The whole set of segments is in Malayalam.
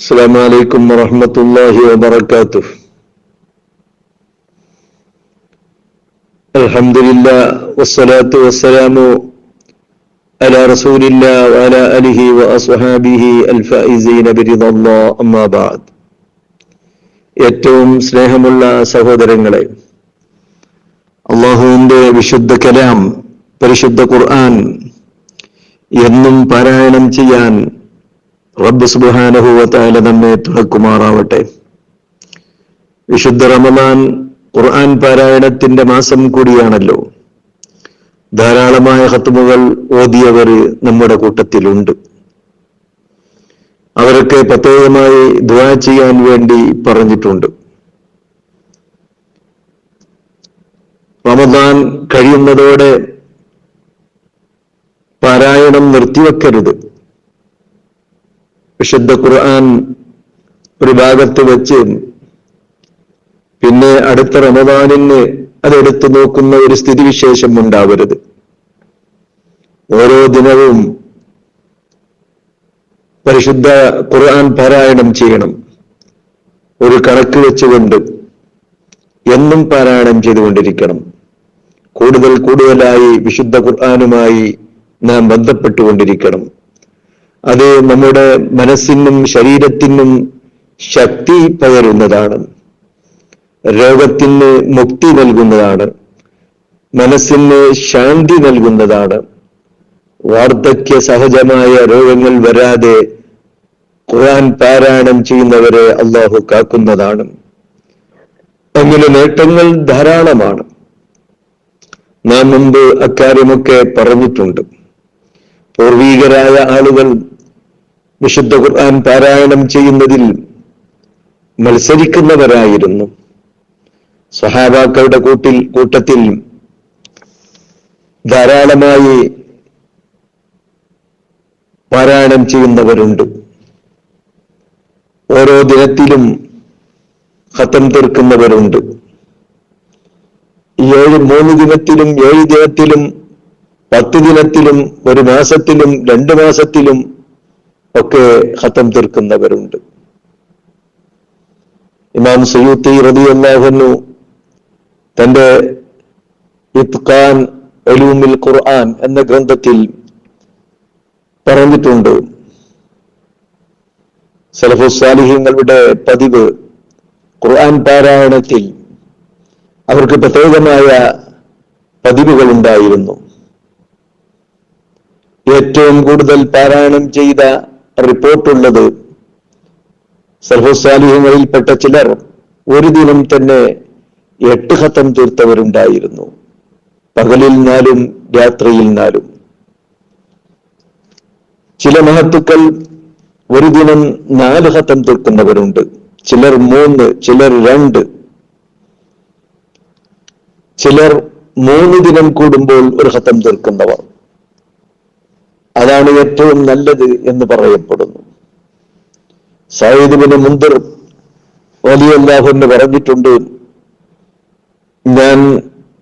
السلام عليكم ورحمة الله وبركاته الحمد لله والصلاة والسلام على رسول الله وعلى آله وأصحابه الفائزين برضا الله أما بعد ഏറ്റവും സ്നേഹമുള്ള സഹോദരങ്ങളെ അള്ളാഹുവിന്റെ വിശുദ്ധ കലാം പരിശുദ്ധ ഖുർആൻ എന്നും പാരായണം ചെയ്യാൻ റബ്ബ് സുബാനഹുവത്തായ നമ്മെ തുണക്കുമാറാവട്ടെ. വിശുദ്ധ റമദാൻ ഖുർആൻ പാരായണത്തിന്റെ മാസം കൂടിയാണല്ലോ. ധാരാളമായ ഹത്തുമുകൾ ഓതിയവർ നമ്മുടെ കൂട്ടത്തിലുണ്ട്. അവരൊക്കെ പ്രത്യേകമായി ദ്വാ ചെയ്യാൻ വേണ്ടി പറഞ്ഞിട്ടുണ്ട്. റമദാൻ കഴിയുന്നതോടെ പാരായണം നിർത്തിവെക്കരുത്. വിശുദ്ധ ഖുർആൻ ഒരു ഭാഗത്ത് വെച്ച് പിന്നെ അടുത്ത റമദാനിന് അതെടുത്തു നോക്കുന്ന ഒരു സ്ഥിതിവിശേഷം ഉണ്ടാവരുത്. ഓരോ ദിനവും പരിശുദ്ധ ഖുർആൻ പാരായണം ചെയ്യണം. ഒരു കണക്ക് വെച്ചുകൊണ്ട് എന്നും പാരായണം ചെയ്തുകൊണ്ടിരിക്കണം. കൂടുതൽ കൂടുതലായി വിശുദ്ധ ഖുർആാനുമായി നാം ബന്ധപ്പെട്ടുകൊണ്ടിരിക്കണം. അത് നമ്മുടെ മനസ്സിനും ശരീരത്തിനും ശക്തി പകരുന്നതാണ്. രോഗത്തിന് മുക്തി നൽകുന്നതാണ്. മനസ്സിന് ശാന്തി നൽകുന്നതാണ്. വാർദ്ധക്യ സഹജമായ രോഗങ്ങൾ വരാതെ ഖുർആൻ പാരായണം ചെയ്യുന്നവരെ അള്ളാഹു കാക്കുന്നതാണ്. അങ്ങനെ നേട്ടങ്ങൾ ധാരാളമാണ്. നാം മുമ്പ് അക്കാര്യമൊക്കെ പറഞ്ഞിട്ടുണ്ട്. പൂർവീകരായ ആളുകൾ വിശുദ്ധ ഖുർആൻ പാരായണം ചെയ്യുന്നതിൽ മത്സരിക്കുന്നവരായിരുന്നു. സഹാബാക്കളുടെ കൂട്ടിൽ കൂട്ടത്തിൽ ധാരാളമായി പാരായണം ചെയ്യുന്നവരുണ്ട്. ഓരോ ദിനത്തിലും ഹത്തം തീർക്കുന്നവരുണ്ട്. ഏഴ് മൂന്ന് ദിനത്തിലും ഏഴ് ദിനത്തിലും പത്ത് ദിനത്തിലും ഒരു മാസത്തിലും രണ്ട് മാസത്തിലും ഒക്കെ ഹത്തം തീർക്കുന്നവരുണ്ട്. ഇമാം സയ്യൂത്തി റബി അള്ളാഹുന്നു തന്റെ ഇത്ഖാൻ ഒലൂമിൽ ഖുർആൻ എന്ന ഗ്രന്ഥത്തിൽ പറഞ്ഞിട്ടുണ്ട്. സലഫുസ്വാലിഹ്യങ്ങളുടെ പതിവ് ഖുർആൻ പാരായണത്തിൽ അവർക്ക് പ്രത്യേകമായ പതിവുകൾ ഉണ്ടായിരുന്നു ഏറ്റവും കൂടുതൽ പാരായണം ചെയ്ത റിപ്പോർട്ടുള്ളത് സർവസാലിഹ്യങ്ങളിൽപ്പെട്ട ചിലർ ഒരു ദിനം തന്നെ എട്ട് ഹത്തം തീർത്തവരുണ്ടായിരുന്നു. പകലിൽ നാലും രാത്രിയിൽ നാലും. ചില മഹത്തുക്കൾ ഒരു ദിനം നാല് ഹത്തം തീർക്കുന്നവരുണ്ട്. ചിലർ മൂന്ന് ചിലർ രണ്ട്. ചിലർ മൂന്ന് ദിനം കൂടുമ്പോൾ ഒരു ഹത്തം തീർക്കുന്നവർ. അതാണ് ഏറ്റവും നല്ലത് എന്ന് പറയപ്പെടുന്നു. സായിദിബിന് മുന്തിർ വലിയല്ലാഹുന്ന് പറഞ്ഞിട്ടുണ്ട് ഞാൻ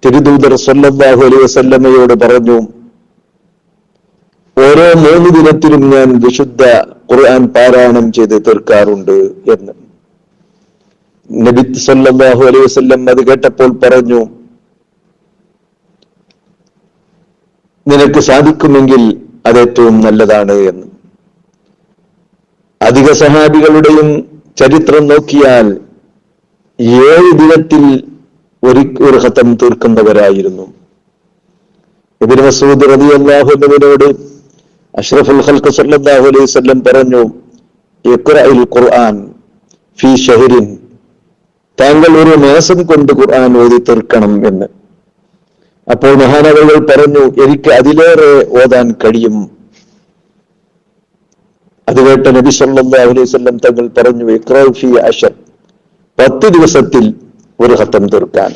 തിരുദൂതർ സല്ലല്ലാഹു അലൈഹി വസല്ലമയോട് പറഞ്ഞു ഓരോ മൂന്ന് ദിനത്തിലും ഞാൻ വിശുദ്ധ ഖുർആൻ പാരായണം ചെയ്ത് തീർക്കാറുണ്ട് എന്ന്. നബി സല്ലല്ലാഹു അലൈഹി വസല്ലം അത് കേട്ടപ്പോൾ പറഞ്ഞു നിനക്ക് സാധിക്കുമെങ്കിൽ അത് ഏറ്റവും നല്ലതാണ് എന്ന്. അധിക സഹാബികളുടെയും ചരിത്രം നോക്കിയാൽ ഏഴ് ദിനത്തിൽ ഒരു ഹത്തം തീർക്കുന്നവരായിരുന്നു ഇബിൻ മസൂദ് റബി അള്ളാഹുവിനോട് അഷ്റഫുൽ ഹൽക്ക് സല്ലല്ലാഹു അലൈഹി സ്വല്ലം പറഞ്ഞു ഖുർആൻ ഫി ഷഹരിൻ. താങ്കൾ ഒരു മാസം കൊണ്ട് ഖുർആൻ ഓതി തീർക്കണം എന്ന്. അപ്പോൾ മഹാനവകൾ പറഞ്ഞു എനിക്ക് അതിലേറെ ഓതാൻ കഴിയും. അത് കേട്ട നബി വസല്ലം തങ്ങൾ പറഞ്ഞു ഇഖ്റഅ ഫീ അശർ. പത്ത് ദിവസത്തിൽ ഒരു ഹത്തം തീർക്കാൻ.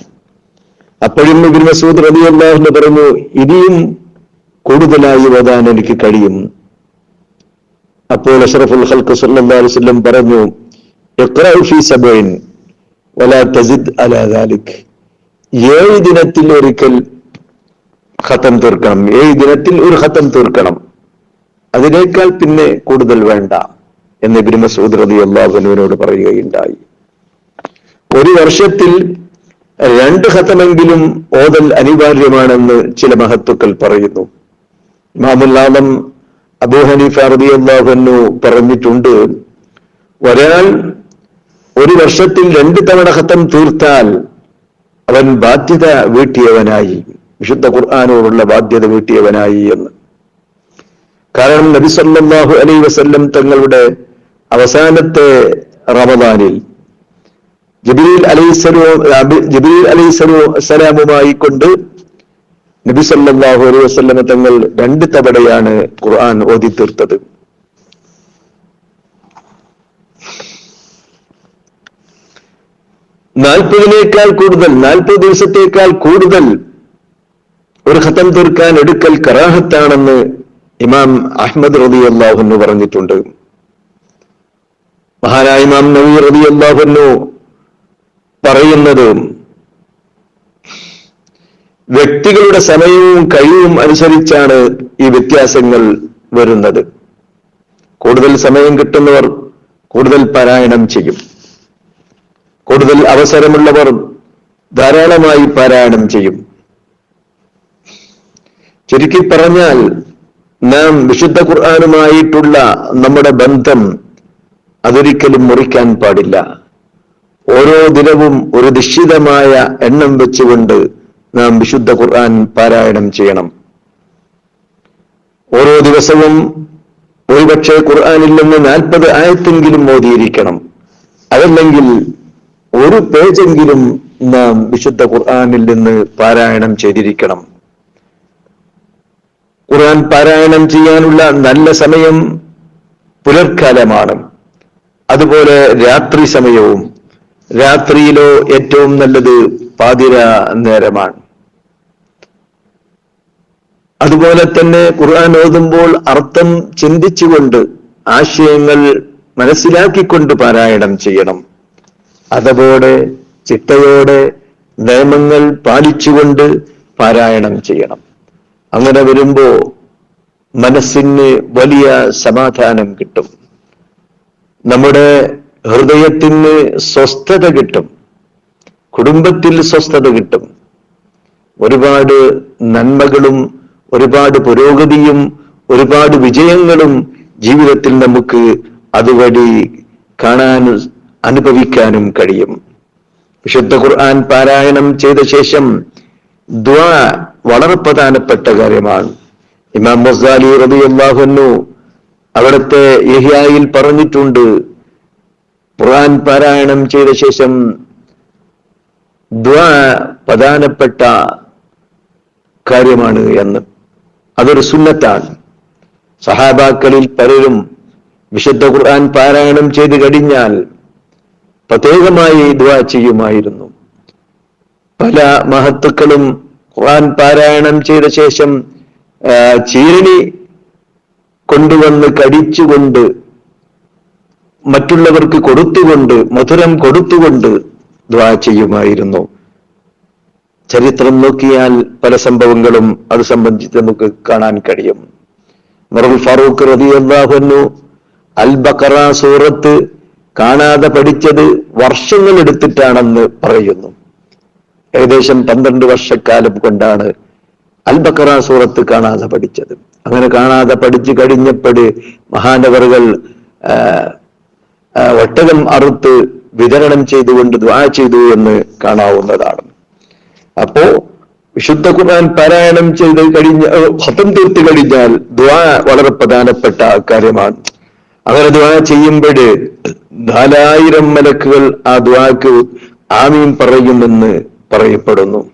അപ്പോഴും ഇബിൻ മസൂദ് റബി അള്ളാഹുന്ന് പറഞ്ഞു ഇനിയും കൂടുതലായി ഓതാൻ എനിക്ക് കഴിയും. അപ്പോൾ അഷറഫുൽ ഹൽക്ക് സല്ലല്ലാഹു അലൈഹി വസല്ലം പറഞ്ഞു ഇഖ്റഅ ഫീ സബഈൻ വലാ തസിദ് അലാ ദാലിഖ് ഏഴ് ദിനത്തിൽ ഒരിക്കൽ ഖത്തം തീർക്കണം. ഏഴ് ദിനത്തിൽ ഒരു ഖത്തം തീർക്കണം. അതിനേക്കാൾ പിന്നെ കൂടുതൽ വേണ്ട എന്ന് ഇബ്നു മസൂദ് റതി അള്ളാഹുനുവിനോട് പറയുകയുണ്ടായി. ഒരു വർഷത്തിൽ രണ്ട് ഖത്തമെങ്കിലും ഓതൽ അനിവാര്യമാണെന്ന് ചില മഹത്തുക്കൾ പറയുന്നു. ഇമാമുല്ലാദം അബൂ ഹനീഫ അള്ളാഹുനു പറഞ്ഞിട്ടുണ്ട് ഒരാൾ ഒരു വർഷത്തിൽ രണ്ട് തവണ ഖത്തം തീർത്താൽ അവൻ ബാധ്യത വീട്ടിയവനായി. വിശുദ്ധ ഖുർആാനോടുള്ള ബാധ്യത വീട്ടിയവനായി എന്ന്. കാരണം നബി സല്ലാഹു അലൈ വസല്ലം തങ്ങളുടെ അവസാനത്തെ റമദാനിൽ ജബീൽ അലൈസലോ ജബീൽ അലൈസലോ സലാമുമായി കൊണ്ട് നബി സല്ലാഹു അലൈഹി വസല്ലം തങ്ങൾ രണ്ട് തവണയാണ് ഖുർആൻ ഓതി തീർത്തത്. നാൽപ്പതിനേക്കാൾ കൂടുതൽ നാൽപ്പത് ദിവസത്തേക്കാൾ കൂടുതൽ ഒരു ഹത്തം തീർക്കാൻ എടുക്കൽ കറാഹത്താണെന്ന് ഇമാം അഹമ്മദ് റബി അള്ളാഹുന്നു പറഞ്ഞിട്ടുണ്ട്. മഹാനായ ഇമാം നബി റബി അള്ളാഹുന്നു പറയുന്നത് വ്യക്തികളുടെ സമയവും കഴിവും അനുസരിച്ചാണ് ഈ വ്യത്യാസങ്ങൾ വരുന്നത്. കൂടുതൽ സമയം കിട്ടുന്നവർ കൂടുതൽ പാരായണം ചെയ്യും. കൂടുതൽ അവസരമുള്ളവർ ധാരാളമായി പാരായണം ചെയ്യും. ചുരുക്കി പറഞ്ഞാൽ നാം വിശുദ്ധ ഖുർആാനുമായിട്ടുള്ള നമ്മുടെ ബന്ധം അതൊരിക്കലും മുറിക്കാൻ പാടില്ല. ഓരോ ദിനവും ഒരു നിശ്ചിതമായ എണ്ണം വെച്ചുകൊണ്ട് നാം വിശുദ്ധ ഖുർആൻ പാരായണം ചെയ്യണം. ഓരോ ദിവസവും ഒരുപക്ഷെ ഖുർആാനിൽ നിന്ന് നാൽപ്പത് ആയത്തെങ്കിലും മോദിയിരിക്കണം അതല്ലെങ്കിൽ ഒരു പേജെങ്കിലും നാം വിശുദ്ധ ഖുർആാനിൽ നിന്ന് പാരായണം ചെയ്തിരിക്കണം. ഖുർആൻ പാരായണം ചെയ്യാനുള്ള നല്ല സമയം പുലർക്കാലമാണ്. അതുപോലെ രാത്രി സമയവും രാത്രിയിലോ ഏറ്റവും നല്ലത് പാതിര നേരമാണ്. അതുപോലെ തന്നെ ഖുർആൻ ഓതുമ്പോൾ അർത്ഥം ചിന്തിച്ചുകൊണ്ട് ആശയങ്ങൾ മനസ്സിലാക്കിക്കൊണ്ട് പാരായണം ചെയ്യണം. അതവോടെ ചിട്ടയോടെ നിയമങ്ങൾ പാലിച്ചുകൊണ്ട് പാരായണം ചെയ്യണം. അങ്ങനെ വരുമ്പോ മനസ്സിന് വലിയ സമാധാനം കിട്ടും. നമ്മുടെ ഹൃദയത്തിന് സ്വസ്ഥത കിട്ടും. കുടുംബത്തിൽ സ്വസ്ഥത കിട്ടും. ഒരുപാട് നന്മകളും ഒരുപാട് പുരോഗതിയും ഒരുപാട് വിജയങ്ങളും ജീവിതത്തിൽ നമുക്ക് അതുവഴി കാണാനും അനുഭവിക്കാനും കഴിയും. വിശുദ്ധ ഖുർആൻ പാരായണം ചെയ്ത ശേഷം ദ്വാ വളരെ പ്രധാനപ്പെട്ട കാര്യമാണ്. ഇമാം മൊസാലി റബി അള്ളാഹുന്നു അവിടുത്തെ യഹിയായിൽ പറഞ്ഞിട്ടുണ്ട് ഖുർആൻ പാരായണം ചെയ്ത ശേഷം ദ്വാ പ്രധാനപ്പെട്ട കാര്യമാണ് എന്ന്. അതൊരു സുന്നത്താണ്. സഹാബാക്കളിൽ പലരും വിശുദ്ധ ഖുർആൻ പാരായണം ചെയ്ത് കഴിഞ്ഞാൽ പ്രത്യേകമായി ദ്വാ ചെയ്യുമായിരുന്നു. പല മഹത്തുക്കളും ഖുർആൻ പാരായണം ചെയ്ത ശേഷം ചീരണി കൊണ്ടുവന്ന് കടിച്ചുകൊണ്ട് മറ്റുള്ളവർക്ക് കൊടുത്തുകൊണ്ട് മധുരം കൊടുത്തുകൊണ്ട് ദ്വാ ചെയ്യുമായിരുന്നു. ചരിത്രം നോക്കിയാൽ പല സംഭവങ്ങളും അത് സംബന്ധിച്ച് നമുക്ക് കാണാൻ കഴിയും. മറുൽ ഫാറൂഖ് റബി അള്ളാഹുന്നു അൽ ബക്കറ സൂറത്ത് കാണാതെ പഠിച്ചത് വർഷങ്ങൾ എടുത്തിട്ടാണെന്ന് പറയുന്നു. ഏകദേശം പന്ത്രണ്ട് വർഷക്കാലം കൊണ്ടാണ് അൽബക്കറ സൂറത്ത് കാണാതെ പഠിച്ചത്. അങ്ങനെ കാണാതെ പഠിച്ചു കഴിഞ്ഞപ്പോഴ് മഹാനവറുകൾ ഒട്ടകം അറുത്ത് വിതരണം ചെയ്തുകൊണ്ട് ദ്വാ ചെയ്തു എന്ന് കാണാവുന്നതാണ്. അപ്പോ വിശുദ്ധ ഖുർആൻ പാരായണം ചെയ്ത് കഴിഞ്ഞ ഹത്തം തീർത്ത് കഴിഞ്ഞാൽ ദ്വാ വളരെ പ്രധാനപ്പെട്ട കാര്യമാണ്. അങ്ങനെ ദ്വാ ചെയ്യുമ്പോൾ നാലായിരം മലക്കുകൾ ആ ദ്വാക്ക് ആമീൻ പറയുമെന്ന് പറയപ്പെടുന്നു.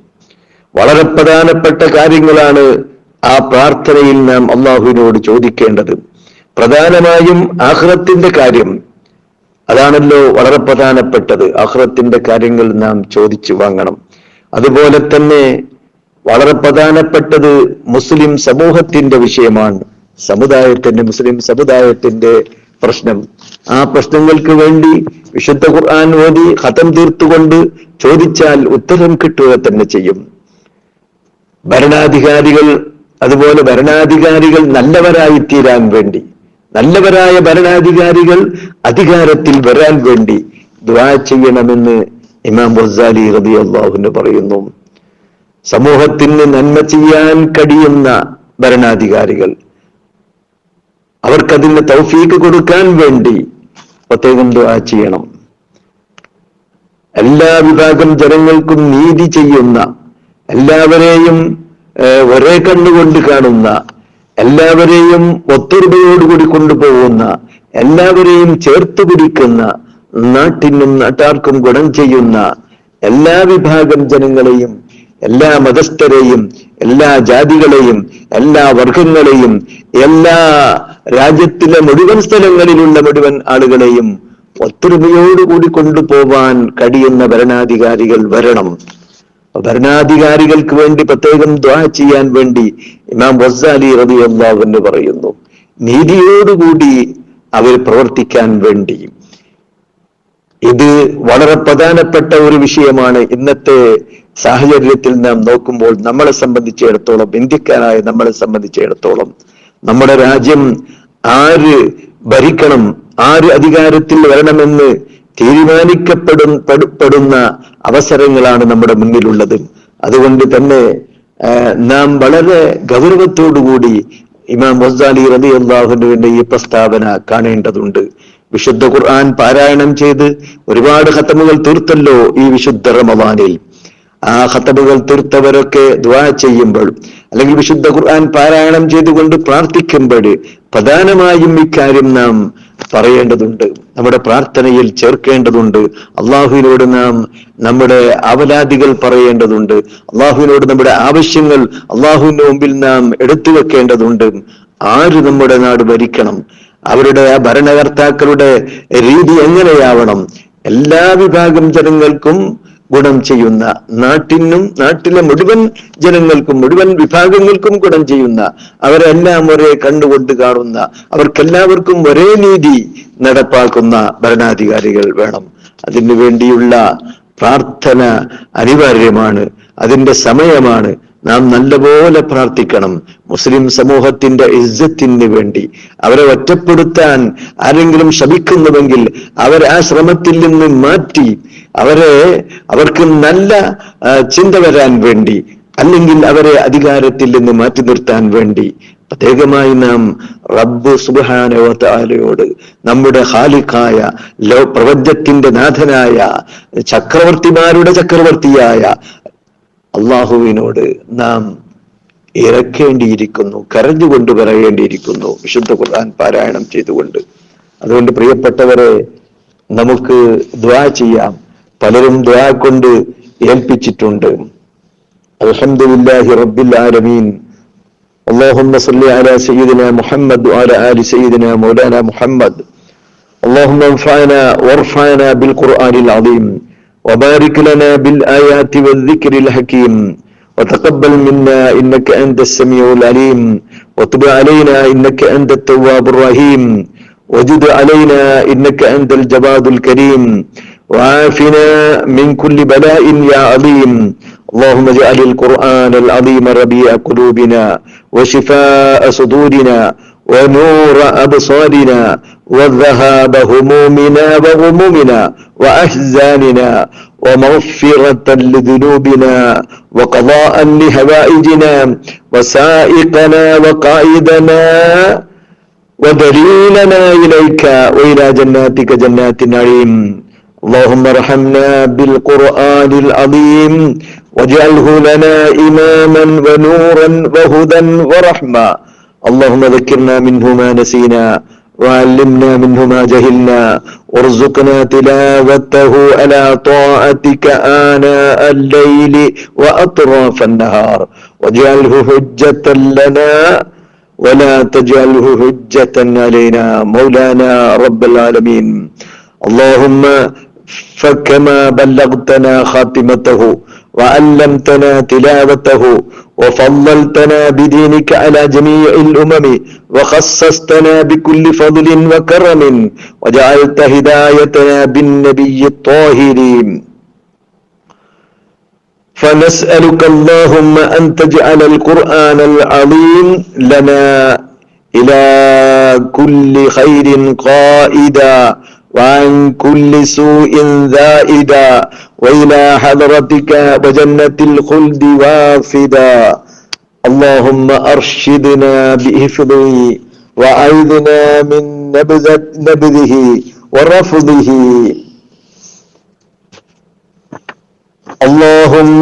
വളരെ പ്രധാനപ്പെട്ട കാര്യങ്ങളാണ് ആ പ്രാർത്ഥനയിൽ നാം അള്ളാഹുവിനോട് ചോദിക്കേണ്ടത്. പ്രധാനമായും ആഹ്റത്തിന്റെ കാര്യം. അതാണല്ലോ വളരെ പ്രധാനപ്പെട്ടത്. ആഹ്റത്തിന്റെ കാര്യങ്ങൾ നാം ചോദിച്ചു വാങ്ങണം. അതുപോലെ തന്നെ വളരെ പ്രധാനപ്പെട്ടത് മുസ്ലിം സമൂഹത്തിന്റെ വിഷയമാണ്. സമുദായത്തിന്റെ മുസ്ലിം സമുദായത്തിന്റെ പ്രശ്നം. ആ പ്രശ്നങ്ങൾക്ക് വേണ്ടി വിശുദ്ധ ഖുർആൻ ഓതി ഹതം തീർത്തുകൊണ്ട് ചോദിച്ചാൽ ഉത്തരം കിട്ടുക തന്നെ ചെയ്യും. ഭരണാധികാരികൾ അതുപോലെ ഭരണാധികാരികൾ നല്ലവരായി തീരാൻ വേണ്ടി നല്ലവരായ ഭരണാധികാരികൾ അധികാരത്തിൽ വരാൻ വേണ്ടി ദ്വാ ചെയ്യണമെന്ന് ഇമാം ബസാലി റബി അള്ളാഹുന് പറയുന്നു. സമൂഹത്തിന് നന്മ ചെയ്യാൻ കഴിയുന്ന ഭരണാധികാരികൾ അവർക്കതിന് തൗഫീക്ക് കൊടുക്കാൻ വേണ്ടി പ്രത്യേകം ദുആ ചെയ്യണം. എല്ലാ വിഭാഗം ജനങ്ങൾക്കും നീതി ചെയ്യുന്ന എല്ലാവരെയും ഒരേ കണ്ണുകൊണ്ട് കാണുന്ന എല്ലാവരെയും ഒത്തൊരുമയോടുകൂടി കൊണ്ടുപോകുന്ന എല്ലാവരെയും ചേർത്ത് പിടിക്കുന്ന നാട്ടിനും നാട്ടാർക്കും ഗുണം ചെയ്യുന്ന എല്ലാ വിഭാഗം ജനങ്ങളെയും എല്ലാ മതസ്ഥരെയും എല്ലാ ജാതികളെയും എല്ലാ വർഗങ്ങളെയും എല്ലാ രാജ്യത്തിലെ മുഴുവൻ സ്ഥലങ്ങളിലുള്ള മുഴുവൻ ആളുകളെയും ഒത്തൊരുമയോടുകൂടി കൊണ്ടുപോവാൻ കഴിയുന്ന ഭരണാധികാരികൾ വരണം. ഭരണാധികാരികൾക്ക് വേണ്ടി പ്രത്യേകം ദ്വാ ചെയ്യാൻ വേണ്ടി ഇമാം വസാലി റബി അള്ളാഹുന്ന് പറയുന്നു. നീതിയോടുകൂടി അവർ പ്രവർത്തിക്കാൻ വേണ്ടി. ഇത് വളരെ പ്രധാനപ്പെട്ട ഒരു വിഷയമാണ്. ഇന്നത്തെ സാഹചര്യത്തിൽ നാം നോക്കുമ്പോൾ നമ്മളെ സംബന്ധിച്ചിടത്തോളം ഇന്ത്യക്കാരായ നമ്മളെ സംബന്ധിച്ചിടത്തോളം നമ്മുടെ രാജ്യം ആര് ഭരിക്കണം ആര് അധികാരത്തിൽ വരണമെന്ന് തീരുമാനിക്കപ്പെടും പെടുന്ന അവസരങ്ങളാണ് നമ്മുടെ മുന്നിലുള്ളത്. അതുകൊണ്ട് തന്നെ നാം വളരെ ഗൗരവത്തോടുകൂടി ഇമാം മൊസാലി റബി അള്ളാഹുവിന്റെ ഈ പ്രസ്താവന കാണേണ്ടതുണ്ട്. വിശുദ്ധ ഖുർആൻ പാരായണം ചെയ്ത് ഒരുപാട് ഖത്തമുകൾ തീർത്തല്ലോ ഈ വിശുദ്ധ റമവാനിൽ ആ ഹത്തബുകൾ തീർത്തവരൊക്കെ ദ്വാ ചെയ്യുമ്പോൾ അല്ലെങ്കിൽ വിശുദ്ധ ഖുർആൻ പാരായണം ചെയ്തുകൊണ്ട് പ്രാർത്ഥിക്കുമ്പോൾ പ്രധാനമായും ഇക്കാര്യം നാം പറയേണ്ടതുണ്ട്. നമ്മുടെ പ്രാർത്ഥനയിൽ ചേർക്കേണ്ടതുണ്ട്. അള്ളാഹുവിനോട് നാം നമ്മുടെ അവലാദികൾ പറയേണ്ടതുണ്ട്. അള്ളാഹുവിനോട് നമ്മുടെ ആവശ്യങ്ങൾ അള്ളാഹുവിന്റെ മുമ്പിൽ നാം എടുത്തു വെക്കേണ്ടതുണ്ട്. ആര് നമ്മുടെ നാട് ഭരിക്കണം? അവരുടെ ആ ഭരണകർത്താക്കളുടെ രീതി എങ്ങനെയാവണം? എല്ലാ വിഭാഗം ജനങ്ങൾക്കും ഗുണം ചെയ്യുന്ന നാട്ടിനും നാട്ടിലെ മുഴുവൻ ജനങ്ങൾക്കും മുഴുവൻ വിഭാഗങ്ങൾക്കും ഗുണം ചെയ്യുന്ന അവരെല്ലാം ഒരേ കണ്ടുകൊണ്ട് കാണുന്ന അവർക്കെല്ലാവർക്കും ഒരേ നീതി നടപ്പാക്കുന്ന ഭരണാധികാരികൾ വേണം. അതിനു വേണ്ടിയുള്ള പ്രാർത്ഥന അനിവാര്യമാണ്. അതിന്റെ സമയമാണ് നാം നല്ലപോലെ പ്രാർത്ഥിക്കണം. മുസ്ലിം സമൂഹത്തിന്റെ ഇജ്ജത്തിന് വേണ്ടി അവരെ ഒറ്റപ്പെടുത്താൻ ആരെങ്കിലും ശ്രമിക്കുന്നുവെങ്കിൽ അവർ ആ ശ്രമത്തിൽ നിന്ന് മാറ്റി അവരെ അവർക്ക് നല്ല ചിന്ത വരാൻ വേണ്ടി അല്ലെങ്കിൽ അവരെ അധികാരത്തിൽ നിന്ന് മാറ്റി നിർത്താൻ വേണ്ടി പ്രത്യേകമായി നാം റബ്ബ് സുബാനോട് നമ്മുടെ ഹാലിക്കായ ലോ പ്രപഞ്ചത്തിന്റെ നാഥനായ ചക്രവർത്തിമാരുടെ ചക്രവർത്തിയായ അള്ളാഹുവിനോട് നാം ഇറക്കേണ്ടിയിരിക്കുന്നു കരഞ്ഞുകൊണ്ട് പറയേണ്ടിയിരിക്കുന്നു വിശുദ്ധ ഖുർആൻ പാരായണം ചെയ്തുകൊണ്ട്. അതുകൊണ്ട് പ്രിയപ്പെട്ടവരെ നമുക്ക് ദ്വാ ചെയ്യാം. പലരും ദ്വാ കൊണ്ട് ഏൽപ്പിച്ചിട്ടുണ്ട് അൽഹംദുലില്ലാഹി റബ്ബിൽ ആലമീൻ اللهم صل على سيدنا محمد وعلى آل سيدنا مولانا محمد اللهم انفعنا وارفعنا بالقرآن العظيم وبارك لنا بالآيات والذكر الحكيم وتقبل منا إنك أنت السميع العليم وتب علينا إنك أنت التواب الرحيم وجد علينا إنك أنت الجواد الكريم وعافنا من كل بلاء يا عظيم. اللهم اجعل القرآن العظيم ربيع قلوبنا وشفاء صدورنا ونور أبصارنا وذهاب همومنا وغمومنا وأحزاننا ومغفرة لذنوبنا وقضاء لهوائجنا وسائقنا وقائدنا ودليلنا إليك وإلى جناتك جنات النعيم. اللهم ارحمنا بالقرآن العظيم واجعله لنا إماما ونورا وهدى ورحمة. اللهم ذكرنا منه ما نسينا وعلمنا منه ما جهلنا وارزقنا تلاوته على طاعتك آناء الليل وأطراف النهار. واجعله حجة لنا ولا تجعله حجة علينا مولانا رب العالمين. اللهم فكما بلغتنا خاتمته وعلمتنا تلاوته وفضلتنا بدينك على جميع الأمم وخصصتنا بكل فضل وكرم وجعلت هدايتنا بالنبي الطاهرين فنسألك اللهم أن تجعل القرآن العظيم لنا إلى كل خير قائدا وعن كل سوء ذائدا وإلى حضرتك وجنة الخلد وافدا. اللهم أرشدنا بحفظه وأعذنا من نبذة نبذه ورفضه. اللهم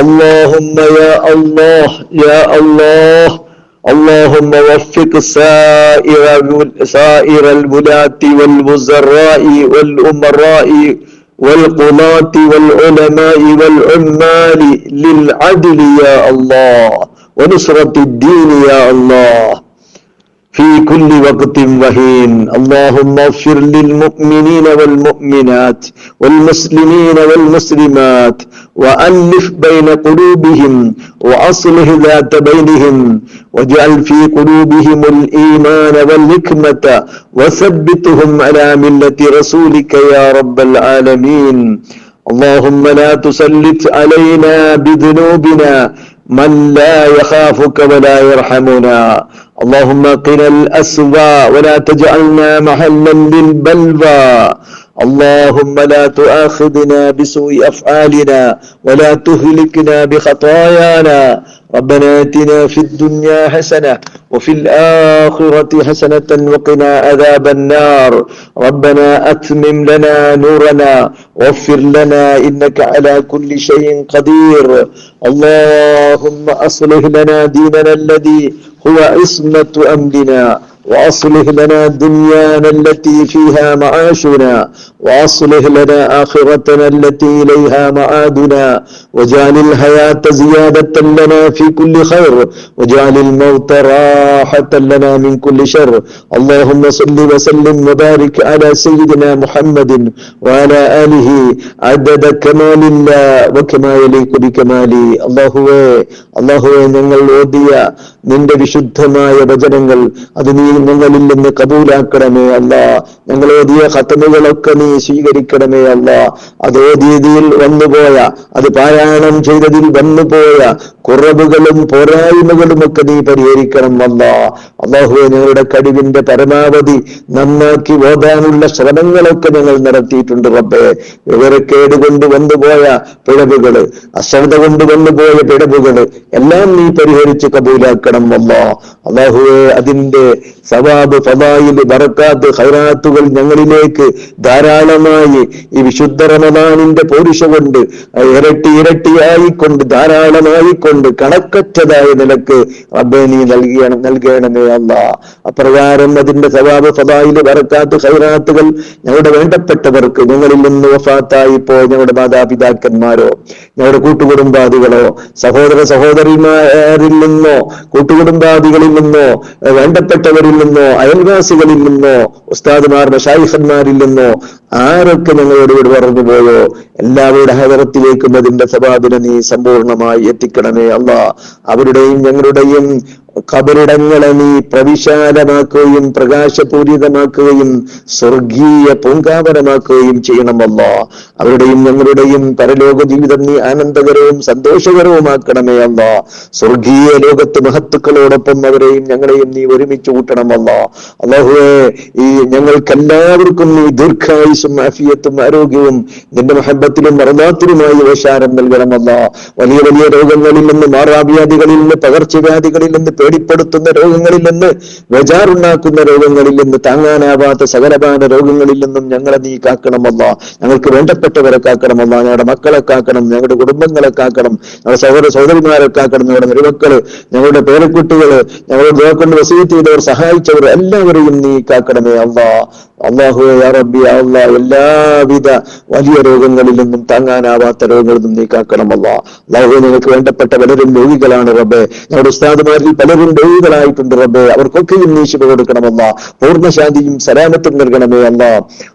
اللهم يا الله يا الله اللهم وفق سائر سائر الولاة والوزراء والأمراء والقضاة والعلماء والعمال للعدل يا الله ونصرة الدين يا الله في كل وقت وهين اللهم اغفر للمؤمنين والمؤمنات والمسلمين والمسلمات وألف بين قلوبهم وأصلح ذات بينهم واجعل في قلوبهم الإيمان والحكمة وثبتهم على ملة رسولك يا رب العالمين. اللهم لا تسلط علينا بذنوبنا من لا يخافك ولا يرحمنا. اللهم قنا الأسوى ولا تجعلنا محلا للبلوى. اللهم لا تؤاخذنا بسوء أفعالنا ولا تهلكنا بخطايانا. ربنا آتنا في الدنيا حسنة وفي الآخرة حسنة وقنا عذاب النار. ربنا أتمم لنا نورنا واغفر لنا إنك على كل شيء قدير. اللهم أصلح لنا ديننا الذي هو عصمة أمرنا. وأصلح لنا دنيانا التي فيها معاشنا وأصلح لنا آخرتنا التي إليها معادنا واجعل الحياة زيادة لنا في كل خير واجعل الموت راحة لنا من كل شر اللهم صل وسلم وبارك على سيدنا محمد وعلى آله عدد كمال الله وكما يليق بكماله അള്ളാഹുവേ അള്ളാഹുവേ ഞങ്ങൾ ഓതിയ നിന്റെ വിശുദ്ധമായ വചനങ്ങൾ അത് നീ ഞങ്ങളിൽ നിന്ന് കബൂലാക്കണമേ അല്ല. ഞങ്ങൾ ഓതിയ ഹത്തമുകളൊക്കെ നീ സ്വീകരിക്കണമേ അല്ല. അതേ രീതിയിൽ വന്നുപോയ അത് പാരായണം ചെയ്തതിൽ വന്നുപോയ കുറവുകളും പോരായ്മകളും ഒക്കെ നീ പരിഹരിക്കണം അല്ല. അള്ളാഹു ഞങ്ങളുടെ കഴിവിന്റെ പരമാവധി നന്നാക്കി ഓതാനുള്ള ശ്രമങ്ങളൊക്കെ ഞങ്ങൾ നടത്തിയിട്ടുണ്ട് റബ്ബേ. വിവരക്കേട് കൊണ്ട് വന്നുപോയ പിഴവുകൾ അശ്രദ്ധ കൊണ്ട് വന്നുപോയ പിഴവുകൾ എല്ലാം നീ പരിഹരിച്ച് കബൂലാക്കണം. അല്ല. അള്ളാഹുവെ അതിന്റെ സവാബ് ഫലായിൽ ബറക്കാത്ത് ഹൈറാത്തുകൾ ഞങ്ങളിലേക്ക് ധാരാളമായി ഈ വിശുദ്ധ റമദാനിന്റെ പോരുഷ കൊണ്ട് ഇരട്ടി ഇരട്ടിയായിക്കൊണ്ട് ധാരാളമായിക്കൊണ്ട് കണക്കറ്റതായ നിലയ്ക്ക് റബ്ബെ നീ നൽകിയ നൽകണമേ അല്ല. അപ്രകാരം അതിന്റെ സവാബ് ഫലായിൽ ബറക്കാത്ത് ഹൈറാത്തുകൾ ഞങ്ങളുടെ വേണ്ടപ്പെട്ടവർക്ക് ഞങ്ങളിൽ നിന്ന് വഫാത്തായി പോയ ഞങ്ങളുടെ മാതാപിതാക്കന്മാരോ ഞങ്ങളുടെ കൂട്ടുകുടുംബാദികളോ സഹോദര സഹോദരിമാരിൽ നിന്നോ കൂട്ടുകുടുംബാദികളിൽ നിന്നോ വേണ്ടപ്പെട്ടവരിൽ നിന്നോ അയൽവാസികളിൽ നിന്നോ ഉസ്താദുമാർ ഷായിഫന്മാരിൽ നിന്നോ ആരൊക്കെ ഞങ്ങളോട് ഇവിടെ പറഞ്ഞു പോയോ? എല്ലാവരുടെ ഹദറത്തിലേക്കും അതിന്റെ സവാബിനെ നീ സമ്പൂർണമായി എത്തിക്കണമേ അല്ല അവരുടെയും ഞങ്ങളുടെയും ഖബറിടങ്ങളെ നീ പ്രവിശാലമാക്കുകയും പ്രകാശപൂരിതമാക്കുകയും സ്വർഗീയ പൂങ്കാവനമാക്കുകയും ചെയ്യണമല്ല. അവരുടെയും ഞങ്ങളുടെയും പരലോക ജീവിതം നീ ആനന്ദകരവും സന്തോഷകരവുമാക്കണമേ അല്ല. സ്വർഗീയ ലോകത്ത് മഹത്തുക്കളോടൊപ്പം അവരെയും ഞങ്ങളെയും നീ ഒരുമിച്ച് കൂട്ടണമല്ല അള്ളാഹുവെ ഈ ഞങ്ങൾക്കെല്ലാവർക്കും നീ ദീർഘായുസും ആഫിയത്തും ആരോഗ്യവും നിന്റെ മഹബത്തിലും മറന്നാത്തിലുമായി ഉപശാരം നൽകണമല്ല വലിയ വലിയ രോഗങ്ങളിൽ നിന്ന് മാറാവ്യാധികളിൽ നിന്ന് പകർച്ചവ്യാധികളിൽ നിന്ന് പേടിപ്പെടുത്തുന്ന രോഗങ്ങളിൽ നിന്ന് ബജാറുണ്ടാക്കുന്ന രോഗങ്ങളിൽ നിന്ന് താങ്ങാനാവാത്ത സകലപാന രോഗങ്ങളിൽ നിന്നും ഞങ്ങളെ നീ കാക്കണമല്ല ഞങ്ങൾക്ക് വേണ്ടപ്പെട്ടവരെ കാക്കണമല്ല ഞങ്ങളുടെ മക്കളെ കാക്കണം ഞങ്ങളുടെ കുടുംബങ്ങളെ കാക്കണം ഞങ്ങളുടെ സഹോദര സഹോദരിമാരെ കാക്കണം ഞങ്ങളുടെ നിരുമക്കൾ ഞങ്ങളുടെ പേരക്കുട്ടികൾ ഞങ്ങളുടെ നോക്കൊണ്ട് വസീത്ത് ചെയ്തവർ സഹായിച്ചവർ എല്ലാവരെയും നീ കാക്കണമേ അള്ളാ അള്ളാഹു റബ്ബി അള്ളാ എല്ലാവിധ വലിയ രോഗങ്ങളിൽ നിന്നും താങ്ങാനാവാത്ത രോഗങ്ങളിൽ നിന്നും നീ കാക്കണമല്ല അള്ളാഹു നിങ്ങൾക്ക് വേണ്ടപ്പെട്ട പലരും രോഗികളാണ് റബ്ബെ. ഞങ്ങളുടെ ഉസ്താദുമാരിൽ പലരും രോഗികളായിട്ടുണ്ട് റബ്ബെ. അവർക്കൊക്കെയും നീ ശിവ കൊടുക്കണമല്ല പൂർണശാന്തിയും സലാമത്തും നൽകണമേ അല്ല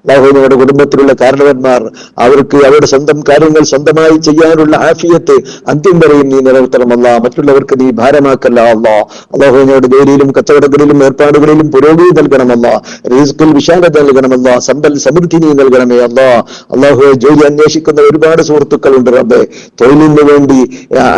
അള്ളാഹു കുടുംബത്തിലുള്ള കാരണവന്മാർ അവർക്ക് അവരുടെ സ്വന്തം കാര്യങ്ങൾ സ്വന്തമായി ചെയ്യാനുള്ള ആഫിയത്ത് അന്ത്യം വരെയും നീ നിലനിർത്തണമല്ല മറ്റുള്ളവർക്ക് നീ ഭാരമാക്കല്ല അല്ല. അള്ളാഹുവിനോട് ജോലിയിലും കച്ചവടങ്ങളിലും ഏർപ്പാടുകളിലും പുരോഗതി നൽകണമല്ല റീസ്കിൽ വിശാലത നൽകണമല്ല സമ്പൽ സമൃദ്ധി നീ നൽകണമേ അല്ല. അള്ളാഹു ജോലി അന്വേഷിക്കുന്ന ഒരുപാട് സുഹൃത്തുക്കളുണ്ട് റബ്ബെ. തൊഴിലിന് വേണ്ടി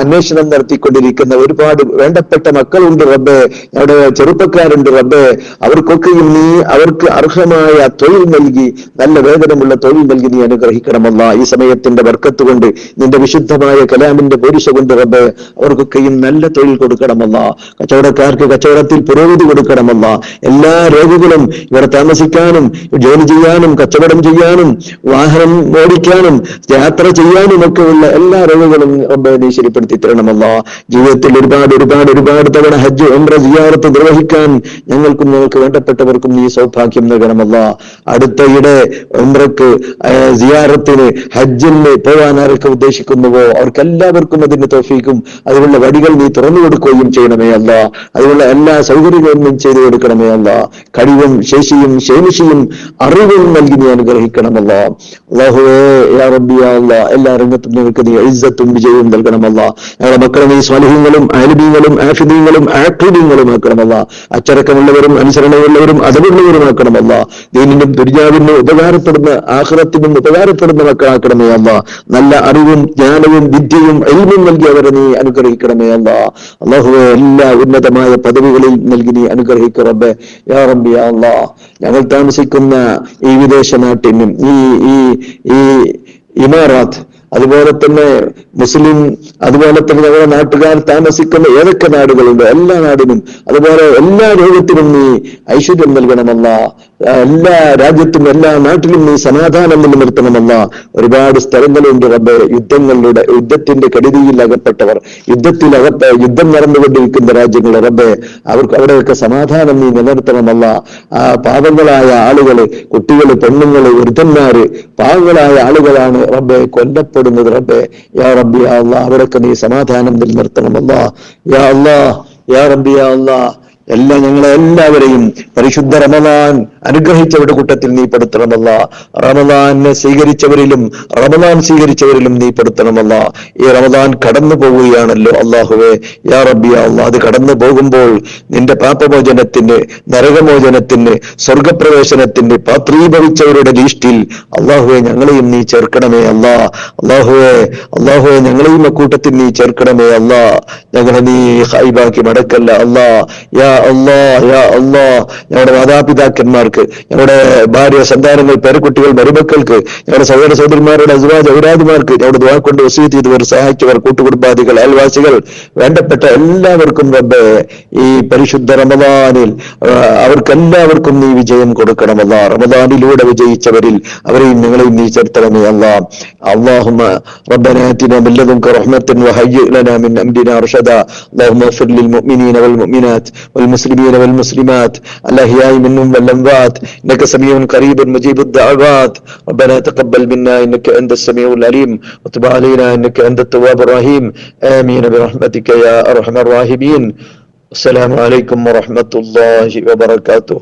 അന്വേഷണം നടത്തിക്കൊണ്ടിരിക്കുന്ന ഒരുപാട് വേണ്ടപ്പെട്ട മക്കൾ യുവാക്കളുണ്ട് റബ്ബെ. ഞങ്ങളുടെ ചെറുപ്പക്കാരുണ്ട് റബ്ബെ. അവർക്കൊക്കെയും നീ അവർക്ക് അർഹമായ തൊഴിൽ നൽകി നല്ല വേതനമുള്ള തൊഴിൽ നൽകി നീ അനുഗ്രഹിക്കണമല്ല. ഈ സമയത്തിന്റെ വർക്കത്ത് കൊണ്ട് നിന്റെ വിശുദ്ധമായ കലാമിന്റെ പോരിശ കൊണ്ട് റബ്ബെ അവർക്കൊക്കെയും നല്ല തൊഴിൽ കൊടുക്കണമല്ല. കച്ചവടക്കാർക്ക് കച്ചവടത്തിൽ പുരോഗതി കൊടുക്കണമല്ല. എല്ലാ രോഗികളും ഇവിടെ താമസിക്കാനും ജോലി ചെയ്യാനും കച്ചവടം ചെയ്യാനും വാഹനം ഓടിക്കാനും യാത്ര ചെയ്യാനും ഒക്കെ ഉള്ള എല്ലാ രോഗങ്ങളും റബ്ബെ നീ ശരിപ്പെടുത്തി തരണമല്ല. ജീവിതത്തിൽ ഒരുപാട് ഒരുപാട് ഒരുപാട് തവണ ഹജ്ജ് ഉംറ സിയാറത്ത് നിർവഹിക്കാൻ ഞങ്ങൾക്കും ഞങ്ങൾക്ക് വേണ്ടപ്പെട്ടവർക്കും ഈ സൗഭാഗ്യം നൽകണമല്ല. അടുത്തയിടെ ഉംറക്ക് സിയാറത്തിന് ഹജ്ജിന് പോകാൻ ആരൊക്കെ ഉദ്ദേശിക്കുന്നുവോ അവർക്കെല്ലാവർക്കും അതിന് തോഫീക്കും. അതിനുള്ള വഴികൾ നീ തുറന്നു കൊടുക്കുകയും ചെയ്യണമേ അല്ല. അതിനുള്ള എല്ലാ സൗകര്യങ്ങളും ചെയ്തു കൊടുക്കണമേ അല്ല. കഴിവും ശേഷിയും ശേമിഷിയും അറിവും നൽകി നീ അനുഗ്രഹിക്കണമല്ല. എല്ലാ രംഗത്തും നിങ്ങൾക്ക് നീ ഇസ്സത്തും വിജയവും നൽകണമല്ല. ഞങ്ങളുടെ മക്കളെ നീ സ്വാലിഹ്യങ്ങളും ആലിബീങ്ങളും ആഫിദീങ്ങളും ആക്രീബീങ്ങളും ആക്കണമല്ല അച്ചടക്കമുള്ളവരും അനുസരണമുള്ളവരും അതവുള്ളവരുമാക്കണമല്ല ദീനിനും ദുര്യാവിനും ഉപകാരപ്പെടുന്ന ആഹ്റത്തിനും ഉപകാരപ്പെടുന്ന മക്കളാക്കണമേ അല്ല നല്ല അറിവും ജ്ഞാനവും വിദ്യയും എൽവും നൽകി അവരെ നീ അനുഗ്രഹിക്കണമേ അല്ല അള്ളാഹുവെ എല്ലാ ഉന്നതമായ പദവികളിൽ നൽകി നീ അനുഗ്രഹിക്കുക റബ്ബെ. യാ റബ്ബി ഞങ്ങൾ താമസിക്കുന്ന ഈ വിദേശ നാട്ടിനും ഈ ഈ ഇമാറാത്ത് അതുപോലെ തന്നെ മുസ്ലിം അതുപോലെ തന്നെ ഞങ്ങളുടെ നാട്ടുകാർ താമസിക്കുന്ന ഏതൊക്കെ നാടുകളുണ്ടോ? എല്ലാ നാടിനും അതുപോലെ എല്ലാ രോഗത്തിനും നീ ഐശ്വര്യം നൽകണമല്ല. എല്ലാ രാജ്യത്തും എല്ലാ നാട്ടിലും നീ സമാധാനം നിലനിർത്തണമല്ല ഒരുപാട് സ്ഥലങ്ങളുണ്ട് റബ്ബെ. യുദ്ധങ്ങളിലൂടെ യുദ്ധത്തിന്റെ കെടുതിയിൽ അകപ്പെട്ടവർ യുദ്ധത്തിൽ അകത്ത് യുദ്ധം നടന്നുകൊണ്ടിരിക്കുന്ന രാജ്യങ്ങൾ റബ്ബെ അവർക്ക് അവിടെയൊക്കെ സമാധാനം നീ നിലനിർത്തണമല്ല ആ പാവങ്ങളായ ആളുകൾ കുട്ടികൾ പെണ്ണുങ്ങൾ വൃദ്ധന്മാര് പാവങ്ങളായ ആളുകളാണ് റബ്ബെ കൊല്ലപ്പെടുന്നത് റബ്ബെ. യാ റബ്ബി അല്ലാ അവരൊക്കെ നീ സമാധാനം നിലനിർത്തണമല്ല യാ അല്ലാ യാ റബ്ബി അല്ലാ എല്ലാം ഞങ്ങളെ എല്ലാവരെയും പരിശുദ്ധ റമദാൻ അനുഗ്രഹിച്ചവരുടെ കൂട്ടത്തിൽ നീ പെടുത്തണമല്ല. റമദാനെ സ്വീകരിച്ചവരിലും റമദാൻ സ്വീകരിച്ചവരിലും നീ പെടുത്തണമല്ല. ഈ റമദാൻ കടന്നു പോവുകയാണല്ലോ അള്ളാഹുവെ യാ റബ്ബി അള്ളാഹ് അത് കടന്നു പോകുമ്പോൾ നിന്റെ പാപമോചനത്തിന് നരകമോചനത്തിന് സ്വർഗപ്രവേശനത്തിന് പാത്രീഭവിച്ചവരുടെ ലിസ്റ്റിൽ അള്ളാഹുവെ ഞങ്ങളെയും നീ ചേർക്കണമേ അല്ലാ. അള്ളാഹുവെ അള്ളാഹുവെ ഞങ്ങളെയും അക്കൂട്ടത്തിൽ നീ ചേർക്കണമേ അല്ലാ. ഞങ്ങളെ നീ ഹൈബാക്കി മടക്കല്ല അല്ലാ. യാ അല്ലാ യാ അല്ലാ ഞങ്ങളുടെ മാതാപിതാക്കന്മാർക്ക് ഞങ്ങളുടെ ഭാര്യ സന്താനങ്ങൾ പേരക്കുട്ടികൾ മരുമക്കൾക്ക് ഞങ്ങളുടെ സഹോദര സഹോദരിമാരുടെ അസുവാജ് ഔരാദിമാർക്ക് ഞങ്ങളുടെ ദ്വാ കൊണ്ട് വസീത്ത് ചെയ്തവർ സഹായിച്ചവർ കൂട്ടുകുടുംബാദികൾ അയൽവാസികൾ വേണ്ടപ്പെട്ട എല്ലാവർക്കും റബ്ബേ ഈ പരിശുദ്ധ റമദാനിൽ ആ, അവർക്കെല്ലാവർക്കും നീ വിജയം കൊടുക്കണമല്ല റമദാനിലൂടെ വിജയിച്ചവരിൽ അവരെയും ഞങ്ങളെയും നീ ചേർത്തണമേ അല്ല اللهم ربنا اتنا من لدنك رحمة وهيئ لنا من امرنا رشدا اللهم اغفر للمؤمنين والمؤمنات والمسلمين والمسلمات. الاحياء منهم والأموات إنك سميع قريب مجيب الدعوات. ربنا تقبل منا إنك أنت السميع العليم. وتب علينا إنك أنت التواب الرحيم. آمين برحمتك يا أرحم الراحمين. السلام عليكم ورحمة الله وبركاته.